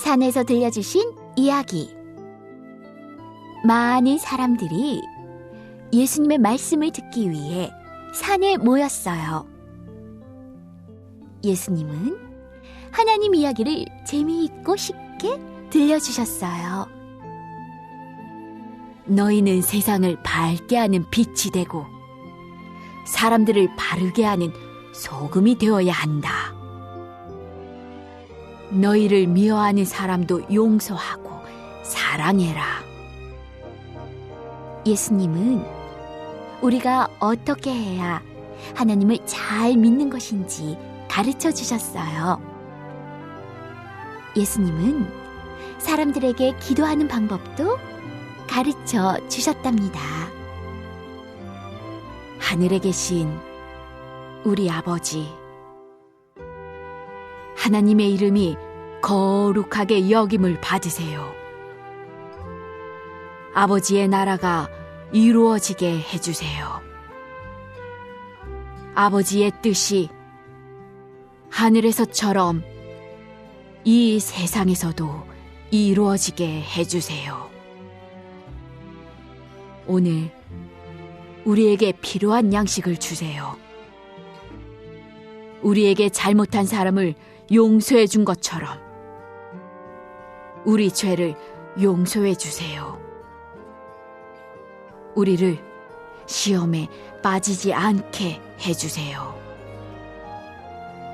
산에서 들려주신 이야기. 많은 사람들이 예수님의 말씀을 듣기 위해 산에 모였어요. 예수님은 하나님 이야기를 재미있고 쉽게 들려주셨어요. 너희는 세상을 밝게 하는 빛이 되고 사람들을 바르게 하는 소금이 되어야 한다. 너희를 미워하는 사람도 용서하고 사랑해라. 예수님은 우리가 어떻게 해야 하나님을 잘 믿는 것인지 가르쳐 주셨어요. 예수님은 사람들에게 기도하는 방법도 가르쳐 주셨답니다. 하늘에 계신 우리 아버지, 하나님의 이름이 거룩하게 여김을 받으세요. 아버지의 나라가 이루어지게 해주세요. 아버지의 뜻이 하늘에서처럼 이 세상에서도 이루어지게 해주세요. 오늘 우리에게 필요한 양식을 주세요. 우리에게 잘못한 사람을 용서해 준 것처럼 우리 죄를 용서해 주세요. 우리를 시험에 빠지지 않게 해 주세요.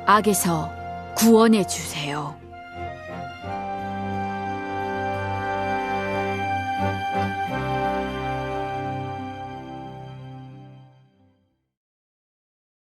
악에서 구원해 주세요.